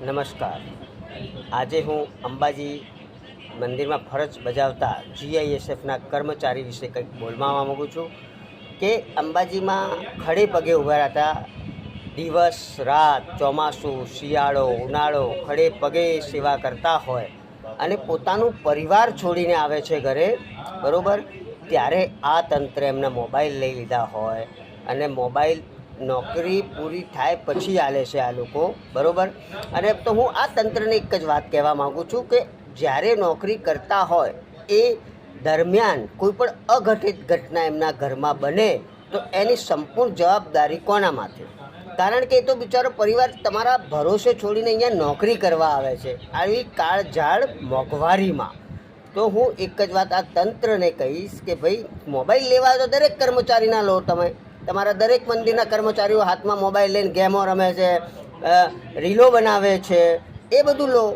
નમસ્કાર. આજે હું અંબાજી મંદિરમાં ફરજ બજાવતા જીઆઈએસએફના કર્મચારી વિશે કંઈક બોલવા માગું છું કે અંબાજીમાં ખડે પગે ઊભા હતા દિવસ, રાત, ચોમાસું, શિયાળો, ઉનાળો ખડે પગે સેવા કરતા હોય અને પોતાનું પરિવાર છોડીને આવે છે ઘરે, બરાબર? ત્યારે આ તંત્રે એમના મોબાઈલ લઈ લીધા હોય અને મોબાઈલ નોકરી પૂરી થાય પછી આલે છે આ લોકો, બરાબર? અને તો હું આ તંત્રને એક જ વાત કહેવા માગું છું કે જ્યારે નોકરી કરતા હોય, એ દરમિયાન કોઈ પણ અઘટિત ઘટના એમના ઘરમાં બને, તો એની સંપૂર્ણ જવાબદારી કોના માથે? કારણ કે એ તો બિચારો પરિવાર તમારા ભરોસે છોડીને અહીંયા નોકરી કરવા આવે છે, આવી કાળઝાળ મોંઘવારીમાં. તો હું એક જ વાત આ તંત્રને કહીશ કે ભાઈ, મોબાઈલ લેવા તો દરેક કર્મચારીના લો તમે. તમારા દરેક મંદિરના કર્મચારીઓ હાથમાં મોબાઈલ લઈને ગેમો રમે છે રીલો બનાવે છે, એ બધું લો.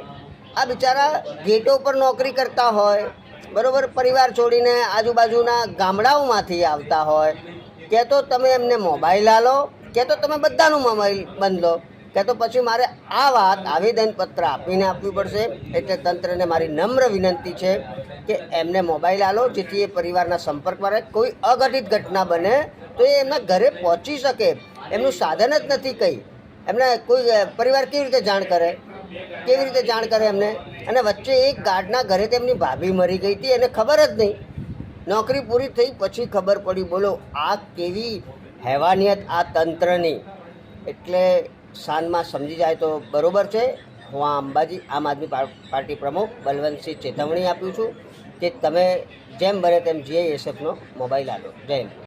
આ બિચારા ગેટો પર નોકરી કરતા હોય, બરોબર, પરિવાર છોડીને આજુબાજુના ગામડાઓમાંથી આવતા હોય, કે તો તમે એમને મોબાઈલ આલો, કે તો તમે બધાનું મોબાઈલ બંધ લો. કે તો પછી મારે આ વાત આવેદનપત્ર આપીને આપવી પડશે. એટલે તંત્રને મારી નમ્ર વિનંતી છે કે એમને મોબાઈલ આલો, જેથી એ પરિવારના સંપર્કમાં રહે. કોઈ અઘટિત ઘટના બને તો એ એમના ઘરે પહોંચી શકે. એમનું સાધન જ નથી કંઈ. એમને કોઈ પરિવાર કેવી રીતે જાણ કરે? કેવી રીતે જાણ કરે એમને? અને વચ્ચે એક ગાર્ડના ઘરે તેમની ભાભી મરી ગઈ હતી, એને ખબર જ નહીં. નોકરી પૂરી થઈ પછી ખબર પડી, બોલો, આ કેવી હેવાનિયત આ તંત્રની. એટલે શાનમાં સમજી જાય તો બરોબર છે. હું આ અંબાજી, આમ આદમી પાર્ટી પ્રમુખ બલવંતસિંહ ચેતવણી આપું છું કે તમે જેમ બને તેમ જીઆઈએસએફનો મોબાઈલ આપો જય